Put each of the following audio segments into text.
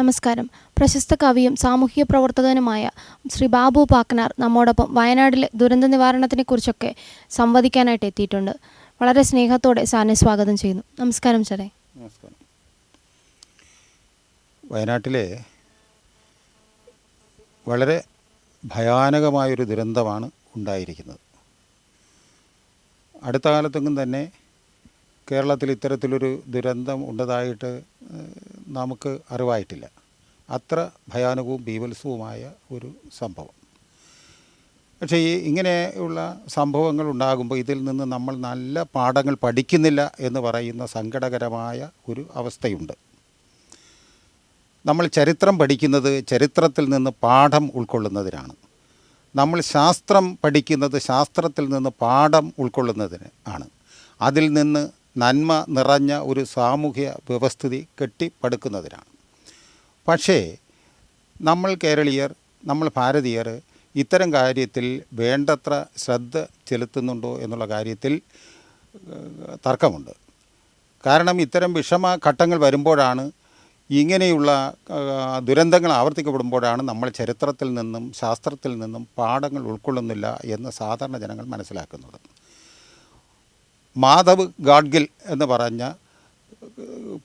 നമസ്കാരം. പ്രശസ്ത കവിയും സാമൂഹിക പ്രവർത്തകനുമായ ശ്രീ ബാബു പാക്കനാർ നമ്മോടൊപ്പം വയനാട്ടിലെ ദുരന്ത നിവാരണത്തിനെക്കുറിച്ചൊക്കെ സംവദിക്കാനായിട്ട് എത്തിയിട്ടുണ്ട്. വളരെ സ്നേഹത്തോടെ സാറിനെ സ്വാഗതം ചെയ്യുന്നു. നമസ്കാരം സാറേ. നമസ്കാരം. വയനാട്ടിലെ വളരെ ഭയാനകമായൊരു ദുരന്തമാണ് ഉണ്ടായിരിക്കുന്നത്. അടുത്ത കാലത്തെങ്കിലും തന്നെ കേരളത്തിൽ ഇത്തരത്തിലൊരു ദുരന്തം ഉണ്ടതായിട്ട് നമുക്ക് അറിവായിട്ടില്ല. അത്ര ഭയാനകവും ഭീവത്സവുമായ ഒരു സംഭവം. പക്ഷേ ഈ ഇങ്ങനെയുള്ള സംഭവങ്ങൾ ഉണ്ടാകുമ്പോൾ ഇതിൽ നിന്ന് നമ്മൾ നല്ല പാഠങ്ങൾ പഠിക്കുന്നില്ല എന്ന് പറയുന്ന സങ്കടകരമായ ഒരു അവസ്ഥയുണ്ട്. നമ്മൾ ചരിത്രം പഠിക്കുന്നത് ചരിത്രത്തിൽ നിന്ന് പാഠം ഉൾക്കൊള്ളുന്നതിനാണ്. നമ്മൾ ശാസ്ത്രം പഠിക്കുന്നത് ശാസ്ത്രത്തിൽ നിന്ന് പാഠം ഉൾക്കൊള്ളുന്നതിന് ആണ്. അതിൽ നിന്ന് നന്മ നിറഞ്ഞ ഒരു സാമൂഹ്യ വ്യവസ്ഥിതി കെട്ടിപ്പടുക്കുന്നതിനാണ്. പക്ഷേ നമ്മൾ കേരളീയർ നമ്മൾ ഭാരതീയർ ഇത്തരം കാര്യത്തിൽ വേണ്ടത്ര ശ്രദ്ധ ചെലുത്തുന്നുണ്ടോ എന്നുള്ള കാര്യത്തിൽ തർക്കമുണ്ട്. കാരണം ഇത്തരം വിഷമ ഘട്ടങ്ങൾ വരുമ്പോഴാണ് ഇങ്ങനെയുള്ള ദുരന്തങ്ങൾ ആവർത്തിക്കപ്പെടുമ്പോഴാണ് നമ്മൾ ചരിത്രത്തിൽ നിന്നും ശാസ്ത്രത്തിൽ നിന്നും പാഠങ്ങൾ ഉൾക്കൊള്ളുന്നില്ല എന്ന് സാധാരണ ജനങ്ങൾ മനസ്സിലാക്കുന്നത്. മാധവ് ഗാഡ്ഗിൽ എന്ന് പറഞ്ഞ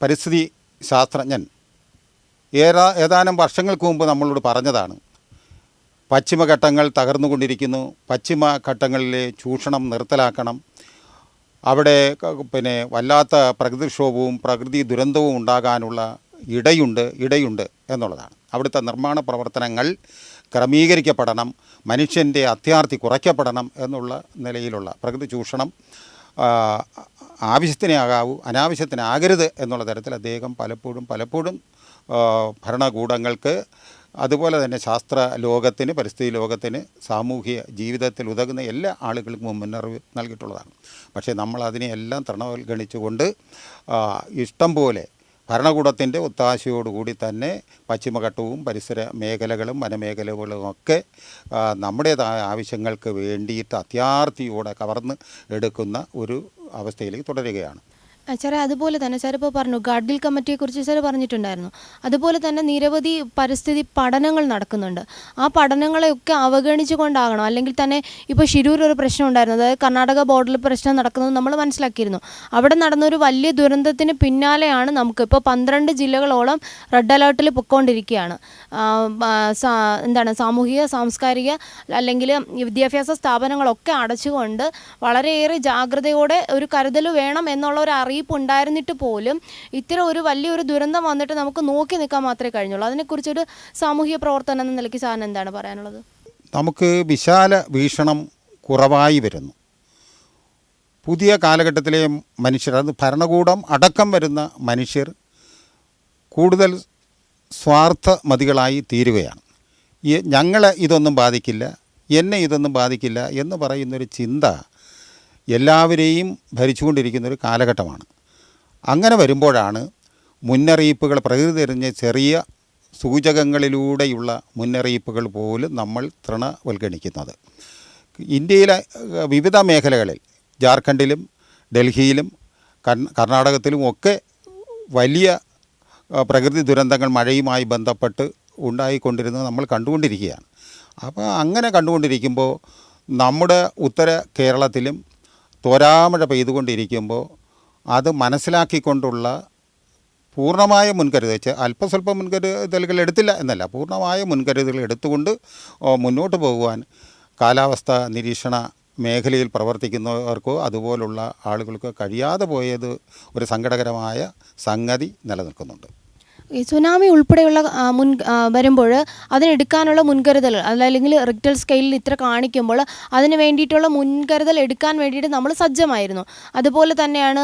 പരിസ്ഥിതി ശാസ്ത്രജ്ഞൻ ഏതാ ഏതാനും വർഷങ്ങൾക്ക് മുമ്പ് നമ്മളോട് പറഞ്ഞതാണ്. പശ്ചിമഘട്ടങ്ങൾ തകർന്നുകൊണ്ടിരിക്കുന്നു പശ്ചിമഘട്ടങ്ങളിലെ ചൂഷണം നിർത്തലാക്കണം. അവിടെ പിന്നെ വല്ലാത്ത പ്രകൃതിക്ഷോഭവും പ്രകൃതി ദുരന്തവും ഉണ്ടാകാനുള്ള ഇടയുണ്ട് ഇടയുണ്ട് എന്നുള്ളതാണ്. അവിടുത്തെ നിർമ്മാണ പ്രവർത്തനങ്ങൾ ക്രമീകരിക്കപ്പെടണം. മനുഷ്യന്റെ അത്യാർത്തി കുറയ്ക്കപ്പെടണം എന്നുള്ള നിലയിലുള്ള പ്രകൃതി ചൂഷണം ആവശ്യത്തിനേ ആകാവൂ അനാവശ്യത്തിനാകരുത് എന്നുള്ള തരത്തിൽ അദ്ദേഹം പലപ്പോഴും പലപ്പോഴും ഭരണകൂടങ്ങൾക്ക് അതുപോലെ തന്നെ ശാസ്ത്ര ലോകത്തിന് പരിസ്ഥിതി ലോകത്തിന് സാമൂഹിക ജീവിതത്തിൽ ഉതകുന്ന എല്ലാ ആളുകൾക്കും മുന്നറിവ് നൽകിയിട്ടുള്ളതാണ്. പക്ഷേ നമ്മൾ അതിനെയെല്ലാം തൃണവൽഗണിച്ചുകൊണ്ട് ഇഷ്ടം പോലെ ഭരണകൂടത്തിന്റെ ഒത്താശയോടുകൂടി തന്നെ പശ്ചിമഘട്ടവും പരിസര മേഖലകളും വനമേഖലകളും ഒക്കെ ആ, നമ്മുടേതായ ആവശ്യങ്ങൾക്ക് വേണ്ടിയിട്ട് അത്യാർത്തിയോടെ കവർന്ന് എടുക്കുന്ന ഒരു അവസ്ഥയിലേക്ക് തുടരുകയാണ്. സാറേ അതുപോലെ തന്നെ സാർ ഇപ്പോൾ പറഞ്ഞു ഗാഡ്ഗിൽ കമ്മിറ്റിയെക്കുറിച്ച് സാർ പറഞ്ഞിട്ടുണ്ടായിരുന്നു. അതുപോലെ തന്നെ നിരവധി പരിസ്ഥിതി പഠനങ്ങൾ നടക്കുന്നുണ്ട്. ആ പഠനങ്ങളെയൊക്കെ അവഗണിച്ചുകൊണ്ടാകണം. അല്ലെങ്കിൽ തന്നെ ഇപ്പോൾ ശിരൂർ ഒരു പ്രശ്നം ഉണ്ടായിരുന്നു. അതായത് കർണാടക ബോർഡിൽ പ്രശ്നം നടക്കുന്നത് നമ്മൾ മനസ്സിലാക്കിയിരുന്നു. അവിടെ നടന്നൊരു വലിയ ദുരന്തത്തിന് പിന്നാലെയാണ് നമുക്ക് ഇപ്പോൾ പന്ത്രണ്ട് ജില്ലകളോളം റെഡ് അലേർട്ടിൽ സാ- എന്താണ് സാമൂഹിക സാംസ്കാരിക അല്ലെങ്കിൽ വിദ്യാഭ്യാസ സ്ഥാപനങ്ങളൊക്കെ അടച്ചുകൊണ്ട് വളരെയേറെ ജാഗ്രതയോടെ ഒരു കരുതൽ വേണം എന്നുള്ള ഒരു അറിയിപ്പ് ഉണ്ടായിരുന്നിട്ട് പോലും ഇത്തരം ഒരു വലിയൊരു ദുരന്തം വന്നിട്ട് നമുക്ക് നോക്കി നിൽക്കാൻ മാത്രമേ കഴിഞ്ഞുള്ളൂ. അതിനെക്കുറിച്ചൊരു സാമൂഹിക പ്രവർത്തനം എന്ന നിലയ്ക്ക് സാറിന് എന്താണ് പറയാനുള്ളത്? നമുക്ക് വിശാല വീക്ഷണം കുറവായി വരുന്നു. പുതിയ കാലഘട്ടത്തിലെ മനുഷ്യർ അത് ഭരണകൂടം അടക്കം വരുന്ന മനുഷ്യർ കൂടുതൽ സ്വാർത്ഥ സ്വാർത്ഥമതികളായി തീരുകയാണ്. ഞങ്ങളെ ഇതൊന്നും ബാധിക്കില്ല എന്നെ ഇതൊന്നും ബാധിക്കില്ല എന്ന് പറയുന്നൊരു ചിന്ത എല്ലാവരെയും ഭരിച്ചുകൊണ്ടിരിക്കുന്ന ഒരു കാലഘട്ടമാണ്. അങ്ങനെ വരുമ്പോഴാണ് മുന്നറിയിപ്പുകൾ പ്രകൃതി തിരിഞ്ഞ ചെറിയ സൂചകങ്ങളിലൂടെയുള്ള മുന്നറിയിപ്പുകൾ പോലും നമ്മൾ തൃണവൽഗണിക്കുന്നത് ഇന്ത്യയിലെ വിവിധ മേഖലകളിൽ ജാർഖണ്ഡിലും ഡൽഹിയിലും കർണാടകത്തിലും ഒക്കെ വലിയ പ്രകൃതി ദുരന്തങ്ങൾ മഴയുമായി ബന്ധപ്പെട്ട് ഉണ്ടായിക്കൊണ്ടിരുന്നത് നമ്മൾ കണ്ടുകൊണ്ടിരിക്കുകയാണ്. അപ്പോൾ അങ്ങനെ കണ്ടുകൊണ്ടിരിക്കുമ്പോൾ നമ്മുടെ ഉത്തര കേരളത്തിലും തോരാമഴ പെയ്തുകൊണ്ടിരിക്കുമ്പോൾ അത് മനസ്സിലാക്കിക്കൊണ്ടുള്ള പൂർണമായ മുൻകരുതൽ അല്പസ്വല്പം മുൻകരുതലുകൾ എടുത്തില്ല എന്നല്ല പൂർണമായ മുൻകരുതലുകൾ എടുത്തുകൊണ്ട് മുന്നോട്ട് പോകുവാൻ കാലാവസ്ഥ നിരീക്ഷണ മേഖലയിൽ പ്രവർത്തിക്കുന്നവർക്കോ അതുപോലുള്ള ആളുകൾക്കോ കഴിയാതെ പോയത് ഒരു സങ്കടകരമായ സംഗതി നിലനിൽക്കുന്നുണ്ട്. ഈ സുനാമി ഉൾപ്പെടെയുള്ള മുൻ വരുമ്പോൾ അതിനെടുക്കാനുള്ള മുൻകരുതൽ അല്ലെങ്കിൽ റിക്ടൽ സ്കെയിലിൽ ഇത്ര കാണിക്കുമ്പോൾ അതിന് വേണ്ടിയിട്ടുള്ള മുൻകരുതൽ എടുക്കാൻ വേണ്ടിയിട്ട് നമ്മൾ സജ്ജമായിരുന്നു. അതുപോലെ തന്നെയാണ്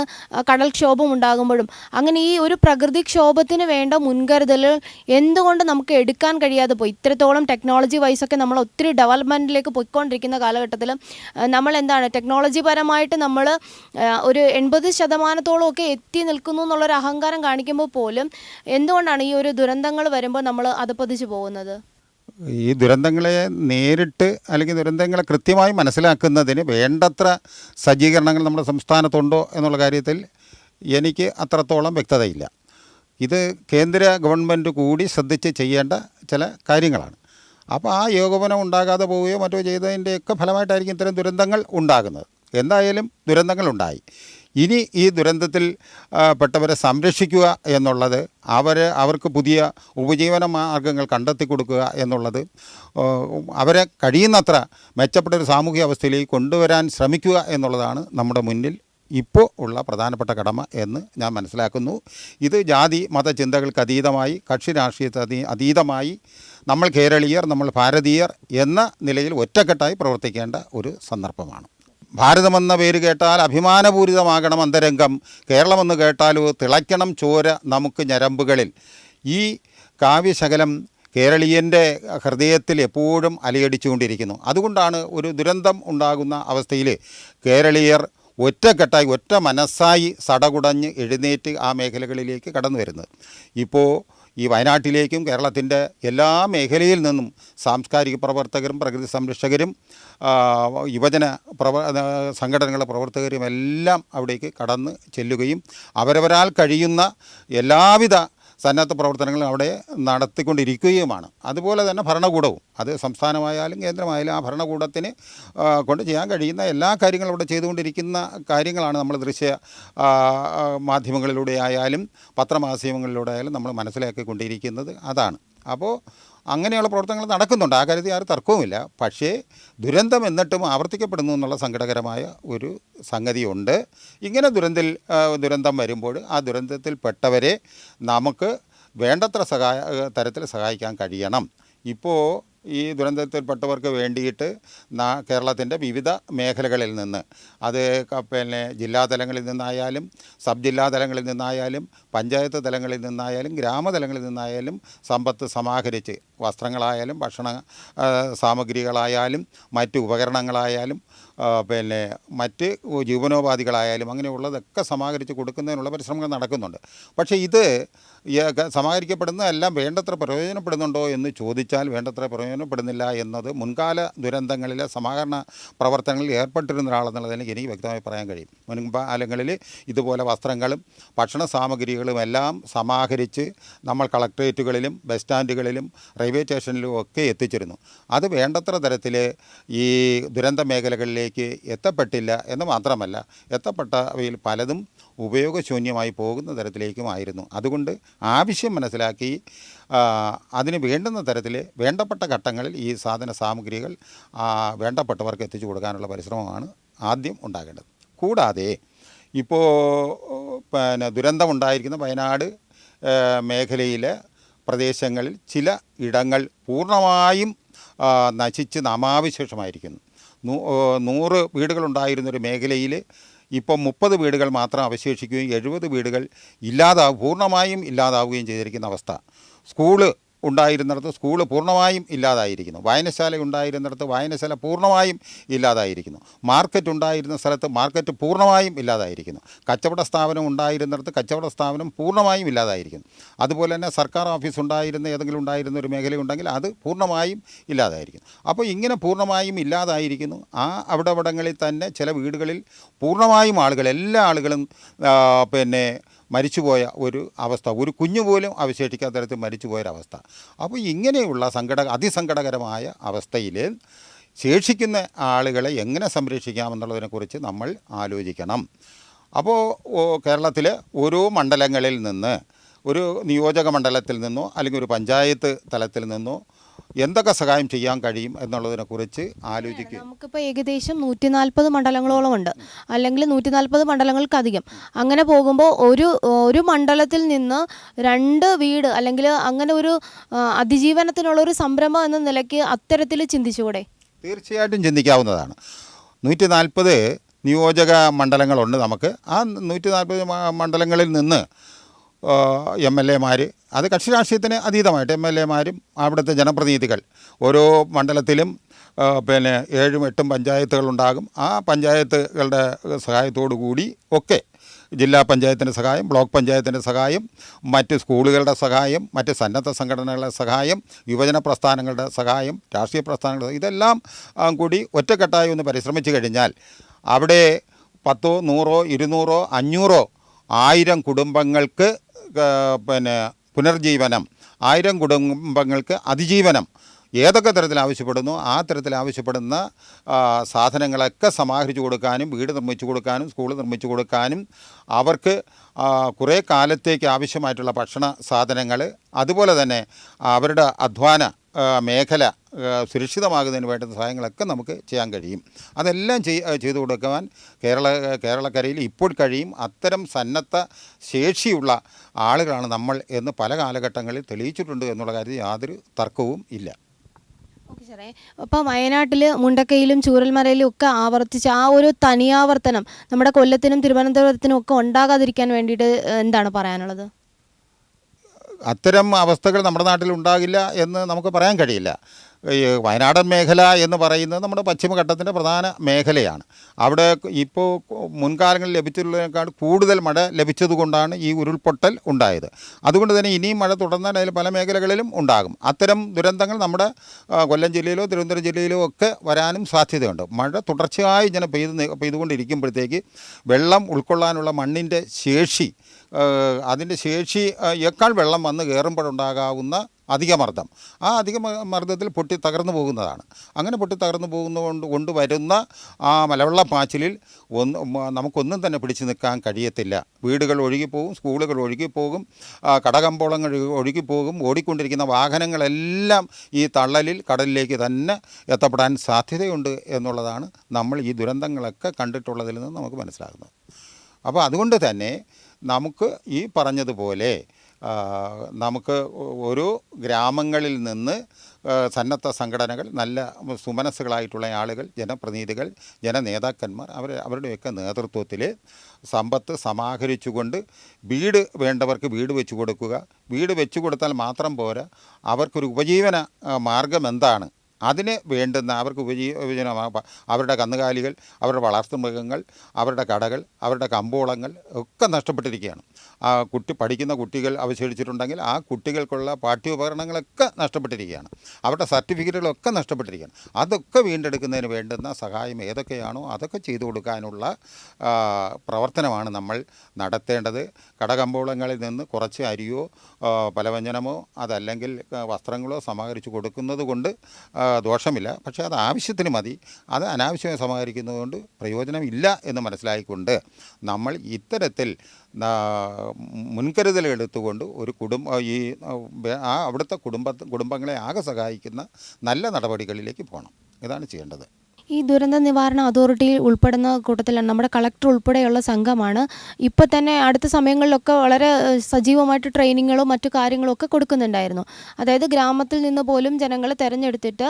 കടൽക്ഷോഭം ഉണ്ടാകുമ്പോഴും. അങ്ങനെ ഈ ഒരു പ്രകൃതിക്ഷോഭത്തിന് വേണ്ട മുൻകരുതലുകൾ എന്തുകൊണ്ട് നമുക്ക് എടുക്കാൻ കഴിയാതെ പോയി? ഇത്രത്തോളം ടെക്നോളജി വൈസൊക്കെ നമ്മൾ ഒത്തിരി ഡെവലപ്മെന്റിലേക്ക് പോയിക്കൊണ്ടിരിക്കുന്ന കാലഘട്ടത്തിൽ നമ്മൾ എന്താണ് ടെക്നോളജി പരമായിട്ട് നമ്മൾ ഒരു എൺപത് ശതമാനത്തോളം ഒക്കെ എത്തി നിൽക്കുന്നു എന്നുള്ളൊരു അഹങ്കാരം കാണിക്കുമ്പോൾ പോലും എന്തുകൊണ്ടാണ് ഈ ഒരു ദുരന്തങ്ങൾ വരുമ്പോൾ നമ്മൾ അത് അധപ്പതിച്ചു പോകുന്നത്? ഈ ദുരന്തങ്ങളെ നേരിട്ട് അല്ലെങ്കിൽ ദുരന്തങ്ങളെ കൃത്യമായി മനസ്സിലാക്കുന്നതിന് വേണ്ടത്ര സജ്ജീകരണങ്ങൾ നമ്മുടെ സംസ്ഥാനത്തുണ്ടോ എന്നുള്ള കാര്യത്തിൽ എനിക്ക് അത്രത്തോളം വ്യക്തതയില്ല. ഇത് കേന്ദ്ര ഗവൺമെന്റ് കൂടി ശ്രദ്ധിച്ച് ചെയ്യേണ്ട ചില കാര്യങ്ങളാണ്. അപ്പോൾ ആ ഏകോപനം ഉണ്ടാകാതെ പോവുകയോ മറ്റോ ചെയ്തതിന്റെയൊക്കെ ഫലമായിട്ടായിരിക്കും ഇത്തരം ദുരന്തങ്ങൾ ഉണ്ടാകുന്നത്. എന്തായാലും ദുരന്തങ്ങൾ ഉണ്ടായി. ഇനി ഈ ദുരന്തത്തിൽ പെട്ടവരെ സംരക്ഷിക്കുക എന്നുള്ളത് അവരെ അവർക്ക് പുതിയ ഉപജീവന മാർഗങ്ങൾ കണ്ടെത്തി കൊടുക്കുക എന്നുള്ളത് അവരെ കഴിയുന്നത്ര മെച്ചപ്പെട്ട ഒരു സാമൂഹിക അവസ്ഥയിലേക്ക് കൊണ്ടുവരാൻ ശ്രമിക്കുക എന്നുള്ളതാണ് നമ്മുടെ മുന്നിൽ ഇപ്പോൾ ഉള്ള പ്രധാനപ്പെട്ട കടമ എന്ന് ഞാൻ മനസ്സിലാക്കുന്നു. ഇത് ജാതി മത ചിന്തകൾക്ക് അതീതമായി കക്ഷി രാഷ്ട്രീയത്തിന് അതീ അതീതമായി നമ്മൾ കേരളീയർ നമ്മൾ ഭാരതീയർ എന്ന നിലയിൽ ഒറ്റക്കെട്ടായി പ്രവർത്തിക്കേണ്ട ഒരു സന്ദർഭമാണ്. ഭാരതമെന്ന പേര് കേട്ടാൽ അഭിമാനപൂരിതമാകണം അന്തരംഗം. കേരളമെന്ന് കേട്ടാൽ തിളയ്ക്കണം ചോര നമുക്ക് ഞരമ്പുകളിൽ. ഈ കാവ്യശകലം കേരളീയന്റെ ഹൃദയത്തിൽ എപ്പോഴും അലയടിച്ചുകൊണ്ടിരിക്കുന്നു. അതുകൊണ്ടാണ് ഒരു ദുരന്തം ഉണ്ടാകുന്ന അവസ്ഥയിൽ കേരളീയർ ഒറ്റക്കെട്ടായി ഒറ്റ മനസ്സായി സടകുടഞ്ഞ് എഴുന്നേറ്റ് ആ മേഖലകളിലേക്ക് കടന്നു വരുന്നത് ഇപ്പോൾ ഈ വയനാട്ടിലേക്കും കേരളത്തിന്റെ എല്ലാ മേഖലയിൽ നിന്നും സാംസ്കാരിക പ്രവർത്തകരും പ്രകൃതി സംരക്ഷകരും യുവജന പ്രവ സംഘടനകളെ സംഘടനകളുടെ പ്രവർത്തകരും എല്ലാം അവിടേക്ക് കടന്ന് ചെല്ലുകയും അവരവരാൽ കഴിയുന്ന എല്ലാവിധ സന്നദ്ധ പ്രവർത്തനങ്ങൾ അവിടെ നടത്തിക്കൊണ്ടിരിക്കുകയുമാണ്. അതുപോലെ തന്നെ ഭരണകൂടവും. അത് സംസ്ഥാനമായാലും കേന്ദ്രമായാലും ആ ഭരണകൂടത്തിന് കൊണ്ട് ചെയ്യാൻ കഴിയുന്ന എല്ലാ കാര്യങ്ങളും അവിടെ ചെയ്തുകൊണ്ടിരിക്കുന്ന കാര്യങ്ങളാണ് നമ്മൾ ദൃശ്യ മാധ്യമങ്ങളിലൂടെ ആയാലും പത്രമാധ്യമങ്ങളിലൂടെ ആയാലും നമ്മൾ മനസ്സിലാക്കിക്കൊണ്ടിരിക്കുന്നത്. അതാണ്. അപ്പോൾ അങ്ങനെയുള്ള പ്രവർത്തനങ്ങൾ നടക്കുന്നുണ്ട്. ആ കാര്യത്തിൽ ആരും തർക്കവുമില്ല. പക്ഷേ ദുരന്തം എന്നിട്ടും ആവർത്തിക്കപ്പെടുന്നു എന്നുള്ള സങ്കടകരമായ ഒരു സംഗതിയുണ്ട്. ഇങ്ങനെ ദുരന്തിൽ ദുരന്തം വരുമ്പോൾ ആ ദുരന്തത്തിൽപ്പെട്ടവരെ നമുക്ക് വേണ്ടത്ര സഹായ തരത്തിൽ സഹായിക്കാൻ കഴിയണം. ഇപ്പോൾ ഈ ദുരന്തത്തിൽപ്പെട്ടവർക്ക് വേണ്ടിയിട്ട് കേരളത്തിന്റെ വിവിധ മേഖലകളിൽ നിന്ന് അത് പിന്നെ ജില്ലാതലങ്ങളിൽ നിന്നായാലും സബ് ജില്ലാതലങ്ങളിൽ നിന്നായാലും പഞ്ചായത്ത് തലങ്ങളിൽ നിന്നായാലും ഗ്രാമതലങ്ങളിൽ നിന്നായാലും സമ്പത്ത് സമാഹരിച്ച് വസ്ത്രങ്ങളായാലും ഭക്ഷണ സാമഗ്രികളായാലും മറ്റ് ഉപകരണങ്ങളായാലും പിന്നെ മറ്റ് ജീവനോപാധികളായാലും അങ്ങനെയുള്ളതൊക്കെ സമാഹരിച്ച് കൊടുക്കുന്നതിനുള്ള പരിശ്രമങ്ങൾ നടക്കുന്നുണ്ട്. പക്ഷേ ഇത് സമാഹരിക്കപ്പെടുന്ന എല്ലാം വേണ്ടത്ര പ്രയോജനപ്പെടുന്നുണ്ടോ എന്ന് ചോദിച്ചാൽ വേണ്ടത്ര പ്രയോജനപ്പെടുന്നില്ല എന്നത് മുൻകാല ദുരന്തങ്ങളിലെ സമാഹരണ പ്രവർത്തനങ്ങളിൽ ഏർപ്പെട്ടിരുന്ന ഒരാളെന്നുള്ളതിന് എനിക്ക് വ്യക്തമായി പറയാൻ കഴിയും. മുൻകാലങ്ങളിൽ ഇതുപോലെ വസ്ത്രങ്ങളും ഭക്ഷണ സാമഗ്രികളും എല്ലാം സമാഹരിച്ച് നമ്മൾ കളക്ട്രേറ്റുകളിലും ബസ് സ്റ്റാൻഡുകളിലും റെയിൽവേ സ്റ്റേഷനിലും ഒക്കെ എത്തിച്ചിരുന്നു. അത് വേണ്ടത്ര തരത്തിൽ ഈ ദുരന്ത മേഖലകളിലേക്ക് എത്തപ്പെട്ടില്ല എന്ന് മാത്രമല്ല എത്തപ്പെട്ടവയിൽ പലതും ഉപയോഗശൂന്യമായി പോകുന്ന തരത്തിലേക്കുമായിരുന്നു അതുകൊണ്ട് ആവശ്യം മനസ്സിലാക്കി അതിന് വേണ്ടുന്ന തരത്തിൽ വേണ്ടപ്പെട്ട ഘട്ടങ്ങളിൽ ഈ സാധന സാമഗ്രികൾ വേണ്ടപ്പെട്ടവർക്ക് എത്തിച്ചു കൊടുക്കാനുള്ള പരിശ്രമമാണ് ആദ്യം ഉണ്ടാകേണ്ടത്. കൂടാതെ ഇപ്പോൾ പിന്നെ ദുരന്തമുണ്ടായിരിക്കുന്ന വയനാട് മേഖലയിലെ പ്രദേശങ്ങളിൽ ചില ഇടങ്ങൾ പൂർണമായും നശിച്ച് നാമാവിശേഷമായിരിക്കുന്നു. നൂറ് വീടുകളുണ്ടായിരുന്നൊരു മേഖലയിൽ ഇപ്പോൾ മുപ്പത് വീടുകൾ മാത്രം അവശേഷിക്കുകയും എഴുപത് വീടുകൾ ഇല്ലാതാവും പൂർണമായും ഇല്ലാതാവുകയും ചെയ്തിരിക്കുന്ന അവസ്ഥ. സ്കൂൾ ഉണ്ടായിരുന്നിടത്ത് സ്കൂൾ പൂർണമായും ഇല്ലാതായിരിക്കുന്നു. വായനശാല ഉണ്ടായിരുന്നിടത്ത് വായനശാല പൂർണമായും ഇല്ലാതായിരിക്കുന്നു. മാർക്കറ്റ് ഉണ്ടായിരുന്ന സ്ഥലത്ത് മാർക്കറ്റ് പൂർണമായും ഇല്ലാതായിരിക്കുന്നു. കച്ചവട സ്ഥാപനം ഉണ്ടായിരുന്നിടത്ത് കച്ചവട സ്ഥാപനം പൂർണമായും ഇല്ലാതായിരിക്കുന്നു. അതുപോലെ തന്നെ സർക്കാർ ഓഫീസ് ഉണ്ടായിരുന്ന ഏതെങ്കിലും ഉണ്ടായിരുന്ന ഒരു മേഖലയുണ്ടെങ്കിൽ അത് പൂർണമായും ഇല്ലാതായിരിക്കുന്നു. അപ്പോൾ ഇങ്ങനെ പൂർണമായും ഇല്ലാതായിരിക്കുന്നു. ആ അവിടെവിടങ്ങളിൽ തന്നെ ചില വീടുകളിൽ പൂർണമായും ആളുകൾ എല്ലാ ആളുകളും പിന്നെ മരിച്ചുപോയ ഒരു അവസ്ഥ. ഒരു കുഞ്ഞു പോലും അവശേഷിക്കാത്ത തരത്തിൽ മരിച്ചുപോയൊരവസ്ഥ അപ്പോൾ ഇങ്ങനെയുള്ള സങ്കട അതിസങ്കടകരമായ അവസ്ഥയിൽ ശേഷിക്കുന്ന ആളുകളെ എങ്ങനെ സംരക്ഷിക്കാമെന്നുള്ളതിനെക്കുറിച്ച് നമ്മൾ ആലോചിക്കണം. അപ്പോൾ കേരളത്തിലെ ഓരോ മണ്ഡലങ്ങളിൽ നിന്ന് ഒരു നിയോജക മണ്ഡലത്തിൽ നിന്നോ അല്ലെങ്കിൽ ഒരു പഞ്ചായത്ത് തലത്തിൽ നിന്നോ എന്തൊക്കെ സഹായം ചെയ്യാൻ കഴിയും എന്നുള്ളതിനെക്കുറിച്ച് ആലോചിക്കുക നമുക്കിപ്പോൾ ഏകദേശം നൂറ്റി നാൽപ്പത് മണ്ഡലങ്ങളോളം ഉണ്ട്. അല്ലെങ്കിൽ നൂറ്റി നാൽപ്പത് മണ്ഡലങ്ങൾക്കധികം. അങ്ങനെ പോകുമ്പോൾ ഒരു ഒരു മണ്ഡലത്തിൽ നിന്ന് രണ്ട് വീട് അല്ലെങ്കിൽ അങ്ങനെ ഒരു അതിജീവനത്തിനുള്ള ഒരു സംരംഭം എന്ന നിലയ്ക്ക് അത്തരത്തിൽ ചിന്തിച്ചുകൂടെ? തീർച്ചയായിട്ടും ചിന്തിക്കാവുന്നതാണ്. നൂറ്റി നാൽപ്പത് നിയോജക മണ്ഡലങ്ങളുണ്ട് നമുക്ക്. ആ നൂറ്റി നാൽപ്പത് മണ്ഡലങ്ങളിൽ നിന്ന് എം എൽ എമാർ അത് കക്ഷി രാഷ്ട്രീയത്തിന് അതീതമായിട്ട് എം എൽ എമാരും അവിടുത്തെ ജനപ്രതിനിധികൾ. ഓരോ മണ്ഡലത്തിലും പിന്നെ ഏഴും എട്ടും പഞ്ചായത്തുകളുണ്ടാകും. ആ പഞ്ചായത്തുകളുടെ സഹായത്തോടു കൂടി ഒക്കെ ജില്ലാ പഞ്ചായത്തിന്റെ സഹായം ബ്ലോക്ക് പഞ്ചായത്തിന്റെ സഹായം മറ്റ് സ്കൂളുകളുടെ സഹായം മറ്റ് സന്നദ്ധ സംഘടനകളുടെ സഹായം യുവജന പ്രസ്ഥാനങ്ങളുടെ സഹായം രാഷ്ട്രീയ പ്രസ്ഥാനങ്ങളുടെ ഇതെല്ലാം കൂടി ഒറ്റക്കെട്ടായി ഒന്ന് പരിശ്രമിച്ചു കഴിഞ്ഞാൽ അവിടെ പത്തോ നൂറോ ഇരുന്നൂറോ അഞ്ഞൂറോ ആയിരം കുടുംബങ്ങൾക്ക് പിന്നെ പുനർജീവനം. ആയിരം കുടുംബങ്ങൾക്ക് അതിജീവനം. ഏതൊക്കെ തരത്തിൽ ആവശ്യപ്പെടുന്നു? ആ തരത്തിൽ ആവശ്യപ്പെടുന്ന സാധനങ്ങളൊക്കെ സമാഹരിച്ചു കൊടുക്കാനും വീട് നിർമ്മിച്ചു കൊടുക്കാനും സ്കൂൾ നിർമ്മിച്ചു കൊടുക്കാനും അവർക്ക് കുറേ കാലത്തേക്ക് ആവശ്യമായിട്ടുള്ള ഭക്ഷണ സാധനങ്ങൾ അതുപോലെ തന്നെ അവരുടെ അധ്വാന മേഖല സുരക്ഷിതമാകുന്നതിന് വേണ്ടുന്ന സഹായങ്ങളൊക്കെ നമുക്ക് ചെയ്യാൻ കഴിയും. അതെല്ലാം ചെയ് ചെയ്തു കൊടുക്കുവാൻ കേരള കേരളക്കരയിൽ ഇപ്പോൾ കഴിയും. അത്തരം സന്നദ്ധ ശേഷിയുള്ള ആളുകളാണ് നമ്മൾ എന്ന് പല കാലഘട്ടങ്ങളിൽ തെളിയിച്ചിട്ടുണ്ട് എന്നുള്ള കാര്യത്തിൽ യാതൊരു തർക്കവും ഇല്ല. ഓക്കെ സാറേ. അപ്പോൾ വയനാട്ടിൽ മുണ്ടക്കയിലും ചൂരൽമലയിലും ഒക്കെ ആവർത്തിച്ച് ആ ഒരു തനിയാവർത്തനം നമ്മുടെ കൊല്ലത്തിനും തിരുവനന്തപുരത്തിനും ഒക്കെ ഉണ്ടാകാതിരിക്കാൻ വേണ്ടിയിട്ട് എന്താണ് പറയാനുള്ളത്? അത്തരം അവസ്ഥകൾ നമ്മുടെ നാട്ടിൽ ഉണ്ടാകില്ല എന്ന് നമുക്ക് പറയാൻ കഴിയില്ല. ഈ വയനാടൻ മേഖല എന്ന് പറയുന്നത് നമ്മുടെ പശ്ചിമഘട്ടത്തിന്റെ പ്രധാന മേഖലയാണ്. അവിടെ ഇപ്പോൾ മുൻകാലങ്ങളിൽ ലഭിച്ചിട്ടുള്ളതിനേക്കാൾ കൂടുതൽ മഴ ലഭിച്ചതുകൊണ്ടാണ് ഈ ഉരുൾപൊട്ടൽ ഉണ്ടായത്. അതുകൊണ്ട് തന്നെ ഇനിയും മഴ തുടർന്നാൽ അതിൽ പല മേഖലകളിലും ഉണ്ടാകും. അത്തരം ദുരന്തങ്ങൾ നമ്മുടെ കൊല്ലം ജില്ലയിലോ തിരുവനന്തപുരം ജില്ലയിലോ ഒക്കെ വരാനും സാധ്യതയുണ്ട്. മഴ തുടർച്ചയായി ഇങ്ങനെ പെയ്ത് പെയ്തുകൊണ്ടിരിക്കുമ്പോഴത്തേക്ക് വെള്ളം ഉൾക്കൊള്ളാനുള്ള മണ്ണിന്റെ ശേഷി അതിന്റെ ശേഷി ഏഹ് വെള്ളം വന്ന് കയറുമ്പോഴുണ്ടാകാവുന്ന അധികമർദ്ദം ആ അധിക മർദ്ദത്തിൽ പൊട്ടി തകർന്നു പോകുന്നതാണ്. അങ്ങനെ പൊട്ടി തകർന്നു പോകുന്നതുകൊണ്ട് കൊണ്ടുവരുന്ന ആ മലവെള്ള പാച്ചിലിൽ ഒന്ന് നമുക്കൊന്നും തന്നെ പിടിച്ചു നിൽക്കാൻ കഴിയത്തില്ല. വീടുകൾ ഒഴുകിപ്പോകും സ്കൂളുകൾ ഒഴുകിപ്പോകും കടകമ്പോളങ്ങൾ ഒഴു- ഒഴുകിപ്പോകും ഓടിക്കൊണ്ടിരിക്കുന്ന വാഹനങ്ങളെല്ലാം ഈ തള്ളലിൽ കടലിലേക്ക് തന്നെ എത്തപ്പെടാൻ സാധ്യതയുണ്ട് എന്നുള്ളതാണ് നമ്മൾ ഈ ദുരന്തങ്ങളൊക്കെ കണ്ടിട്ടുള്ളതിൽ നിന്ന് നമുക്ക് മനസ്സിലാകുന്നത്. അപ്പോൾ അതുകൊണ്ട് തന്നെ നമുക്ക് ഈ പറഞ്ഞതുപോലെ നമുക്ക് ഒരു ഗ്രാമങ്ങളിൽ നിന്ന് സന്നദ്ധ സംഘടനകൾ നല്ല സുമനസ്സുകളായിട്ടുള്ള ആളുകൾ ജനപ്രതിനിധികൾ ജനനേതാക്കന്മാർ അവർ അവരുടെയൊക്കെ നേതൃത്വത്തിൽ സമ്പത്ത് സമാഹരിച്ചുകൊണ്ട് വീട് വേണ്ടവർക്ക് വീട് വെച്ചു കൊടുക്കുക. വീട് വെച്ചു കൊടുത്താൽ മാത്രം പോരാ. അവർക്കൊരു ഉപജീവന മാർഗം എന്താണ്? അതിന് വേണ്ടുന്ന അവർക്ക് ഉപജീവന അവരുടെ കന്നുകാലികൾ അവരുടെ വളർത്തുമൃഗങ്ങൾ അവരുടെ കടകൾ അവരുടെ കമ്പോളങ്ങൾ ഒക്കെ നഷ്ടപ്പെട്ടിരിക്കുകയാണ്. ആ കുട്ടി പഠിക്കുന്ന കുട്ടികൾ അവശേഷിച്ചിട്ടുണ്ടെങ്കിൽ ആ കുട്ടികൾക്കുള്ള പാഠ്യോപകരണങ്ങളൊക്കെ നഷ്ടപ്പെട്ടിരിക്കുകയാണ്. അവരുടെ സർട്ടിഫിക്കറ്റുകളൊക്കെ നഷ്ടപ്പെട്ടിരിക്കുകയാണ്. അതൊക്കെ വീണ്ടെടുക്കുന്നതിന് വേണ്ടുന്ന സഹായം ഏതൊക്കെയാണോ അതൊക്കെ ചെയ്തു കൊടുക്കാനുള്ള പ്രവർത്തനമാണ് നമ്മൾ നടത്തേണ്ടത്. കടകമ്പോളങ്ങളിൽ നിന്ന് കുറച്ച് അരിയോ പലവ്യഞ്ജനമോ അതല്ലെങ്കിൽ വസ്ത്രങ്ങളോ സമാഹരിച്ച് കൊടുക്കുന്നത് കൊണ്ട് ദോഷമില്ല. പക്ഷേ അത് ആവശ്യത്തിന് മതി. അത് അനാവശ്യമായി സമാഹരിക്കുന്നതുകൊണ്ട് പ്രയോജനമില്ല എന്ന് മനസ്സിലായിക്കൊണ്ട് നമ്മൾ ഇത്തരത്തിൽ മുൻകരുതൽ എടുത്തുകൊണ്ട് ഒരു കുടുംബ ഈ ആ അവിടുത്തെ കുടുംബ കുടുംബങ്ങളെ ആകെ സഹായിക്കുന്ന നല്ല നടപടികളിലേക്ക് പോകണം. ഇതാണ് ചെയ്യേണ്ടത്. ഈ ദുരന്ത നിവാരണ അതോറിറ്റിയിൽ ഉൾപ്പെടുന്ന കൂട്ടത്തിലാണ്. നമ്മുടെ കളക്ടർ ഉൾപ്പെടെയുള്ള സംഘമാണ്. ഇപ്പോൾ തന്നെ അടുത്ത സമയങ്ങളിലൊക്കെ വളരെ സജീവമായിട്ട് ട്രെയിനിങ്ങുകളും മറ്റു കാര്യങ്ങളും ഒക്കെ കൊടുക്കുന്നുണ്ടായിരുന്നു. അതായത് ഗ്രാമത്തിൽ നിന്ന് പോലും ജനങ്ങളെ തിരഞ്ഞെടുത്തിട്ട്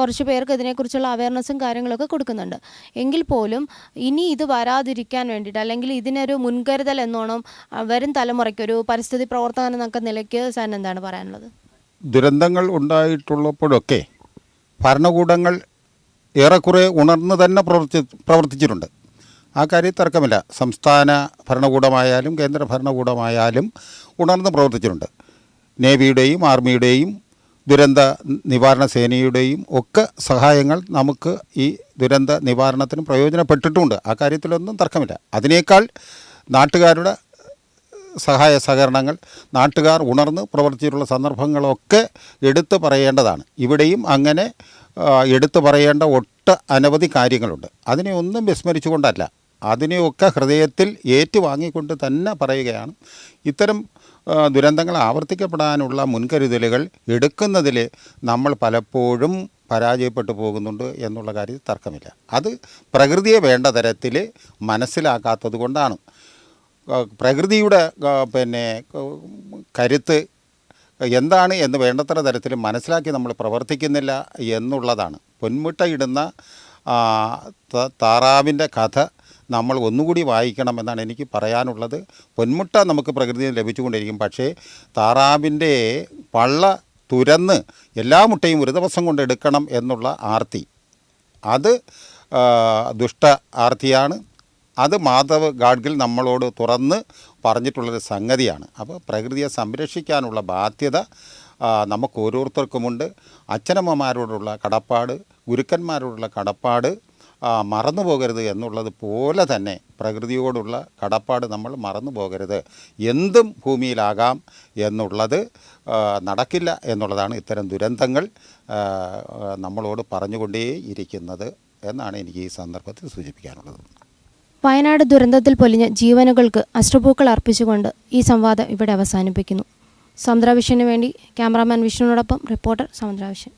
കുറച്ച് പേർക്ക് ഇതിനെക്കുറിച്ചുള്ള അവയർനെസ്സും കാര്യങ്ങളൊക്കെ കൊടുക്കുന്നുണ്ട്. എങ്കിൽ പോലും ഇനി ഇത് വരാതിരിക്കാൻ വേണ്ടിയിട്ട് അല്ലെങ്കിൽ ഇതിനൊരു മുൻകരുതൽ എന്നോണം വരും തലമുറയ്ക്ക് ഒരു പരിസ്ഥിതി പ്രവർത്തകൻ എന്നൊക്കെ നിലയ്ക്ക് സാൻ എന്താണ് പറയാനുള്ളത്? ദുരന്തങ്ങൾ ഉണ്ടായിട്ടുള്ളപ്പോഴൊക്കെ ഭരണകൂടങ്ങൾ ഏറെക്കുറെ ഉണർന്ന് തന്നെ പ്രവർത്തി പ്രവർത്തിച്ചിട്ടുണ്ട്. ആ കാര്യം തർക്കമില്ല. സംസ്ഥാന ഭരണകൂടമായാലും കേന്ദ്ര ഭരണകൂടമായാലും ഉണർന്ന് പ്രവർത്തിച്ചിട്ടുണ്ട്. നേവിയുടെയും ആർമിയുടെയും ദുരന്ത നിവാരണ സേനയുടെയും ഒക്കെ സഹായങ്ങൾ നമുക്ക് ഈ ദുരന്ത നിവാരണത്തിന് പ്രയോജനപ്പെട്ടിട്ടുമുണ്ട് ആ കാര്യത്തിലൊന്നും തർക്കമില്ല. അതിനേക്കാൾ നാട്ടുകാരുടെ സഹായ സഹകരണങ്ങൾ നാട്ടുകാർ ഉണർന്ന് പ്രവർത്തിച്ചിട്ടുള്ള സന്ദർഭങ്ങളൊക്കെ എടുത്തു പറയേണ്ടതാണ്. ഇവിടെയും അങ്ങനെ എടുത്തു പറയേണ്ട ഒട്ട അനവധി കാര്യങ്ങളുണ്ട്. അതിനെ ഒന്നും വിസ്മരിച്ചുകൊണ്ടല്ല. അതിനെയൊക്കെ ഹൃദയത്തിൽ ഏറ്റുവാങ്ങിക്കൊണ്ട് തന്നെ പറയുകയാണ്. ഇത്തരം ദുരന്തങ്ങൾ ആവർത്തിക്കപ്പെടാനുള്ള മുൻകരുതലുകൾ എടുക്കുന്നതിൽ നമ്മൾ പലപ്പോഴും പരാജയപ്പെട്ടു പോകുന്നുണ്ട് എന്നുള്ള കാര്യത്തിൽ തർക്കമില്ല. അത് പ്രകൃതിയെ വേണ്ട തരത്തിൽ മനസ്സിലാക്കാത്തത് കൊണ്ടാണ്. പ്രകൃതിയുടെ പിന്നെ കരുത്ത് എന്താണ് എന്ന് വേണ്ടത്ര തരത്തിൽ മനസ്സിലാക്കി നമ്മൾ പ്രവർത്തിക്കുന്നില്ല എന്നുള്ളതാണ്. പൊന്മുട്ടയിടുന്ന ഇടുന്ന താറാവിന്റെ കഥ നമ്മൾ ഒന്നുകൂടി വായിക്കണം എന്നാണ് എനിക്ക് പറയാനുള്ളത്. പൊന്മുട്ട നമുക്ക് പ്രകൃതിയിൽ ലഭിച്ചുകൊണ്ടിരിക്കും. പക്ഷേ താറാവിന്റെ പള്ള തുരന്ന് എല്ലാ മുട്ടയും ഒരു ദിവസം കൊണ്ട് എടുക്കണം എന്നുള്ള ആർത്തി. അത് ദുഷ്ട ആർത്തിയാണ്. അത് മാധവ് ഗാഡ്ഗിൽ നമ്മളോട് തുറന്ന് പറഞ്ഞിട്ടുള്ളൊരു സംഗതിയാണ്. അപ്പോൾ പ്രകൃതിയെ സംരക്ഷിക്കാനുള്ള ബാധ്യത നമുക്ക് ഓരോരുത്തർക്കുമുണ്ട് അച്ഛനമ്മമാരോടുള്ള കടപ്പാട് ഗുരുക്കന്മാരോടുള്ള കടപ്പാട് മറന്നു പോകരുത് എന്നുള്ളത് പോലെ തന്നെ പ്രകൃതിയോടുള്ള കടപ്പാട് നമ്മൾ മറന്നു പോകരുത് എന്തും ഭൂമിയിലാകാം എന്നുള്ളത് നടക്കില്ല എന്നുള്ളതാണ് ഇത്തരം ദുരന്തങ്ങൾ നമ്മളോട് പറഞ്ഞുകൊണ്ടേ ഇരിക്കുന്നത് എന്നാണ് എനിക്ക് ഈ സന്ദർഭത്തിൽ സൂചിപ്പിക്കാനുള്ളത്. വയനാട് ദുരന്തത്തിൽ പൊലിഞ്ഞ ജീവനുകൾക്ക് അശ്രുപൂക്കൾ അർപ്പിച്ചുകൊണ്ട് ഈ സംവാദം ഇവിടെ അവസാനിപ്പിക്കുന്നു. സമുദ്രാവിഷന് വേണ്ടി ക്യാമറാമാൻ വിഷ്ണുവിനോടൊപ്പം റിപ്പോർട്ടർ സമുദ്രാവിഷൻ